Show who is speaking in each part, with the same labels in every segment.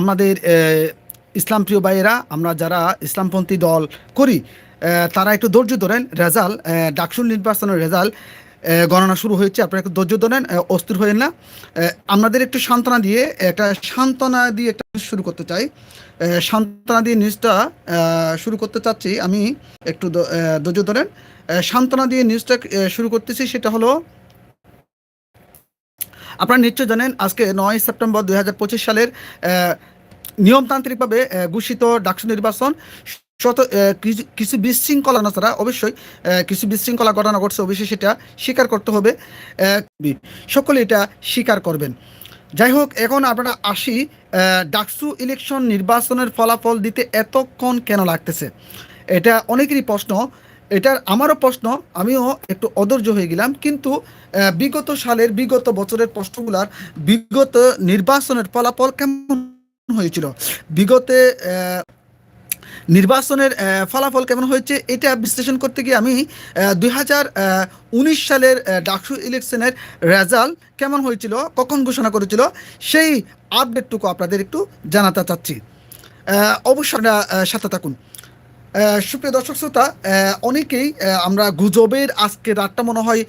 Speaker 1: আমাদের ইসলাম প্রিয় ভাইয়েরা, আমরা যারা ইসলামপন্থী দল করি তারা একটু ধৈর্য ধরেন, রেজাল্ট ডাকসুর নির্বাচনের রেজাল্ট গণনা শুরু হয়েছে, আপনারা একটু ধৈর্য ধরেন অস্থির হয়েন না। আপনাদের একটু সান্ত্বনা দিয়ে, একটা সান্ত্বনা দিয়ে একটা শুরু করতে চাই। সান্ত্বনা দিয়ে নিউজটা শুরু করতে চাচ্ছি, আমি একটু ধৈর্য ধরেন। সান্ত্বনা দিয়ে নিউজটা শুরু করতেছি, সেটা হলো আপনারা নিশ্চয় জানেন, আজকে নয় সেপ্টেম্বর দু হাজার পঁচিশ সালের নিয়মতান্ত্রিকভাবে ঘোষিত ডাকসু নির্বাচন শত কিছু বিশৃঙ্খলা না ছাড়া অবশ্যই কিছু বিশৃঙ্খলা ঘটনা ঘটছে, অবশ্যই সেটা স্বীকার করতে হবে। সকলে এটা স্বীকার করবেন। যাই হোক, এখন আপনারা আসি ডাকসু ইলেকশন নির্বাচনের ফলাফল দিতে এতক্ষণ কেন লাগতেছে? এটা অনেকেরই প্রশ্ন। এটার আমারও প্রশ্ন, আমিও একটু অধৈর্য হয়ে গেলাম, কিন্তু বিগত সালের, বিগত বছরের প্রশ্নগুলার বিগত নির্বাচনের ফলাফল কেমন হয়েছিল? বিগতে নির্বাচনের ফলাফল কেমন হয়েছে এটা বিশ্লেষণ করতে গিয়ে আমি দুই উনিশ সালের ডাকসু ইলেকশনের রেজাল্ট কেমন হয়েছিল, কখন ঘোষণা করেছিল, সেই আপডেটটুকু আপনাদের একটু জানাতে চাচ্ছি। অবশ্যই সাথে থাকুন। সুপ্রিয় দর্শক শ্রোতা অনেকেই আমরা গুজবের আজকে রাতটা মনে হয়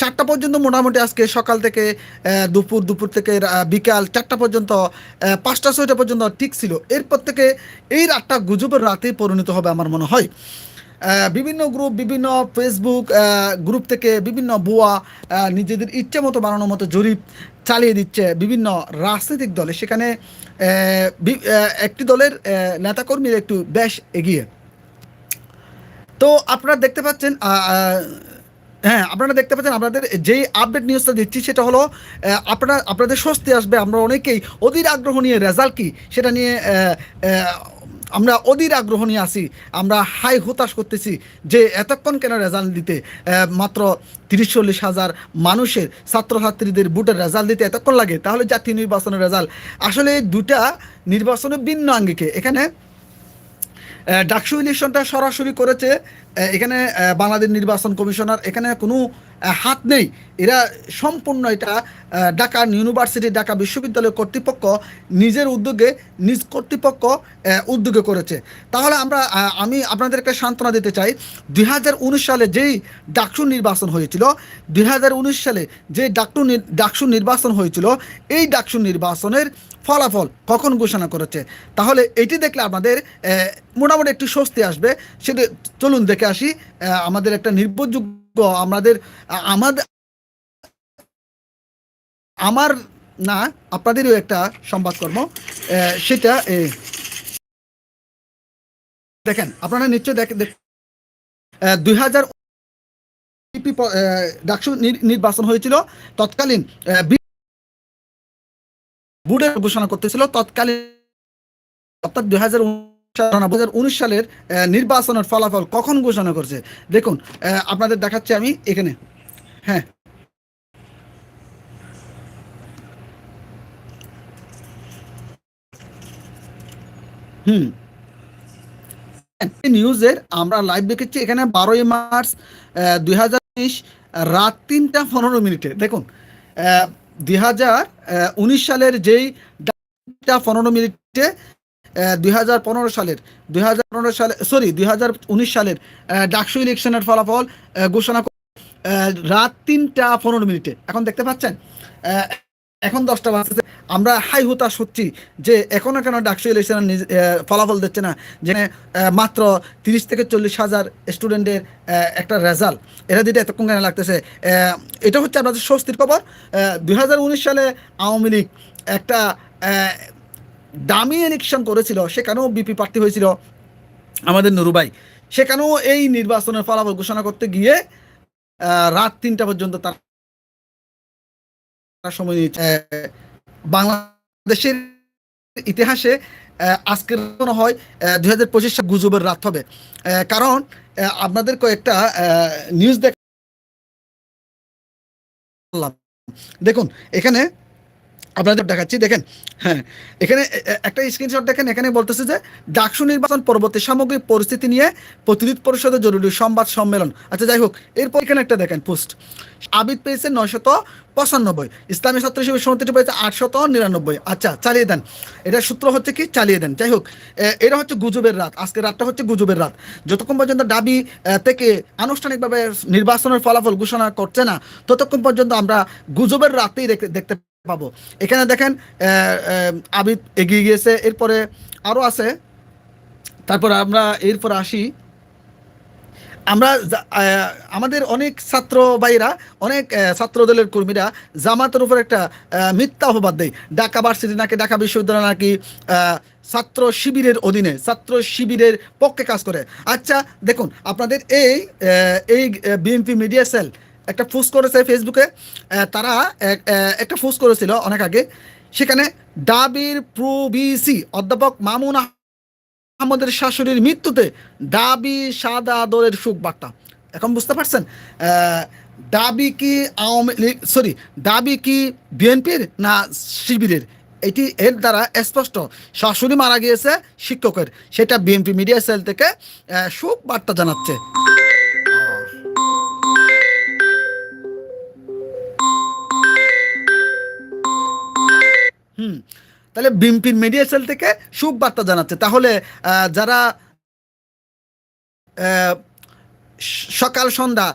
Speaker 1: চারটা পর্যন্ত মোটামুটি আজকে সকাল থেকে দুপুর দুপুর থেকে বিকাল চারটা পর্যন্ত পাঁচটা, ছয়টা পর্যন্ত ঠিক ছিল। এরপর থেকে এই রাতটা গুজবের রাতে পরিণত হবে আমার মনে হয়। বিভিন্ন গ্রুপ বিভিন্ন ফেসবুক গ্রুপ থেকে বিভিন্ন বুয়া নিজেদের ইচ্ছে মতো বানানোর মতো জরিপ চালিয়ে দিচ্ছে বিভিন্ন রাজনৈতিক দলে। সেখানে একটি দলের নেতাকর্মীরা একটু বেশ এগিয়ে। তো আপনারা দেখতে পাচ্ছেন হ্যাঁ আপনারা দেখতে পাচ্ছেন, আপনাদের যেই আপডেট নিউজটা দিচ্ছি সেটা হলো আপনারা, আপনাদের স্বস্তি আসবে। আমরা অনেকেই অধীর আগ্রহ নিয়ে রেজাল্ট কী সেটা নিয়ে আমরা অধীর আগ্রহ নিয়ে আসি আমরা হাই হতাশ করতেছি যে এতক্ষণ কেন রেজাল্ট দিতে? মাত্র তিরিশ চল্লিশ হাজার মানুষের ছাত্রছাত্রীদের বুটের রেজাল্ট দিতে এতক্ষণ লাগে, তাহলে জাতীয় নির্বাচনের রেজাল্ট। আসলে দুটা নির্বাচনের ভিন্ন আঙ্গিকে। এখানে ডাকসু ইলেকশনটা সরাসরি করেছে এখানে বাংলাদেশ নির্বাচন কমিশনার। এখানে কোনো হাত নেই। এরা সম্পূর্ণ এটা ঢাকা ইউনিভার্সিটি, ঢাকা বিশ্ববিদ্যালয় কর্তৃপক্ষ নিজের উদ্যোগে, নিজ কর্তৃপক্ষ উদ্যোগে করেছে। তাহলে আমরা আমি আপনাদেরকে সান্ত্বনা দিতে চাই, দুই হাজার উনিশ সালে যেই ডাকসু নির্বাচন হয়েছিল, দুই হাজার উনিশ সালে যে ডাকটু ডাকসু নির্বাচন হয়েছিল, এই ডাকসু নির্বাচনের ফলাফল কখন ঘোষণা করেছে? তাহলে এটি দেখলে আমাদের মোটামুটি একটু স্বস্তি আসবে। সেটা চলুন দেখে আসি আমাদের একটা নির্ভরযোগ্য আমাদের আমাদের আমার না, আপনাদেরও একটা সংবাদকর্ম সেটা দেখেন, আপনারা নিশ্চয় দেখেন দুই হাজার ডাকসু নির্বাচন হয়েছিল, তৎকালীন বুডের ঘোষণা করতেছিল, তৎকালীন, অর্থাৎ দুই হাজার উনিশ সালের নির্বাচনের ফলাফল কখন ঘোষণা করছে? দেখুন আপনাদের দেখাচ্ছি আমি এখানে। হ্যাঁ। হুম। নিউজের আমরা লাইভ দেখেছি এখানে বারোই মার্চ দুই হাজার উনিশ, রাত তিনটা পনেরো মিনিটে। দেখুন দুই হাজার উনিশ সালের যেই পনেরো মিনিটে দুই হাজার পনেরো সালের, দুই সালে সরি দুই হাজার উনিশ সালের ডাকসু ইলেকশনের ফলাফল ঘোষণা রাত তিনটা পনেরো মিনিটে। এখন দেখতে পাচ্ছেন? এখন দশটা বাজতেছে। আমরা হাই হতাশ হচ্ছি যে এখনও কেন ডাকসু ইলেকশনের ফলাফল দিচ্ছে না? যে মাত্র তিরিশ থেকে চল্লিশ হাজার স্টুডেন্টের একটা রেজাল্ট। এরা দিতে এতক্ষণ কেন লাগতেছে? এটা হচ্ছে আপনাদের স্বস্তির খবর। দু হাজার উনিশ সালে আওয়ামী লীগ একটা দামি ইলেকশন করেছিল, সেখানেও বিপি প্রার্থী হয়েছিল আমাদের নুরুবাই সেখানেও এই নির্বাচনের ফলাফল ঘোষণা করতে গিয়ে রাত তিনটা পর্যন্ত তার সময় বাংলাদেশের ইতিহাসে আজকের মনে হয় দুই হাজার পঁচিশ গুজবের রাত হবে। কারণ আপনাদের কয়েকটা নিউজ দেখ দেখুন, এখানে আপনাদের দেখাচ্ছি, দেখেন হ্যাঁ এখানে একটা স্ক্রিনশট দেখেন, এখানে বলতেছে যে, ডাকসু নির্বাচন পরবর্তী সামগ্রিক পরিস্থিতি নিয়ে প্রতিনিধি পরিষদের জরুরি সংবাদ সম্মেলন। আচ্ছা যাই হোক, এরপর এখানে একটা দেখেন পোস্ট। আবিদ পেয়েছে নয়শত পঁচানব্বই, ইসলামী ছাত্র হিসেবে সমিতিটি পেয়েছে আটশত নিরানব্বই। আচ্ছা চালিয়ে দেন। এটার সূত্র হচ্ছে কি? চালিয়ে দেন। যাই হোক এটা হচ্ছে গুজবের রাত। আজকে রাতটা হচ্ছে গুজবের রাত। যতক্ষণ পর্যন্ত দাবি থেকে আনুষ্ঠানিকভাবে নির্বাচনের ফলাফল ঘোষণা করছে না, ততক্ষণ পর্যন্ত আমরা গুজবের রাতেই দেখতে পাবো। এখানে দেখেন আবিদ এগিয়ে গিয়েছে। এরপরে আরও আছে। তারপর আমরা এরপর আসি। আমরা আমাদের অনেক ছাত্র ভাইরা অনেক ছাত্র দলের কর্মীরা জামাতের উপর একটা মিথ্যা অপবাদ দেয়। ঢাকা ভার্সিটি নাকি ঢাকা বিশ্ববিদ্যালয় নাকি ছাত্র শিবিরের অধীনে, ছাত্র শিবিরের পক্ষে কাজ করে। আচ্ছা দেখুন, আপনাদের এই এই বিএনপি মিডিয়া সেল একটা পোস্ট করেছে ফেসবুকে তারা এক- একটা পোস্ট করেছিল অনেক আগে, সেখানে ডাবির প্রবিসি অধ্যাপক মামুন আমাদের শাশুড়ির মৃত্যুতে দাবি সাদা দলের সুখ বার্তা এখন বুঝতে পারছেন? দাবি কি আওয়ামী লীগ, সরি, দাবি কি বিএনপির না শিবিরের? এটি এর দ্বারা স্পষ্ট। শাশুড়ি মারা গিয়েছে শিক্ষকের, সেটা বিএনপি মিডিয়া সেল থেকে সুখ বার্তা জানাচ্ছে। হুম। তাহলে বিএনপির মিডিয়া সেল থেকে সুখ বার্তা জানাচ্ছে। তাহলে যারা সকাল সন্ধ্যা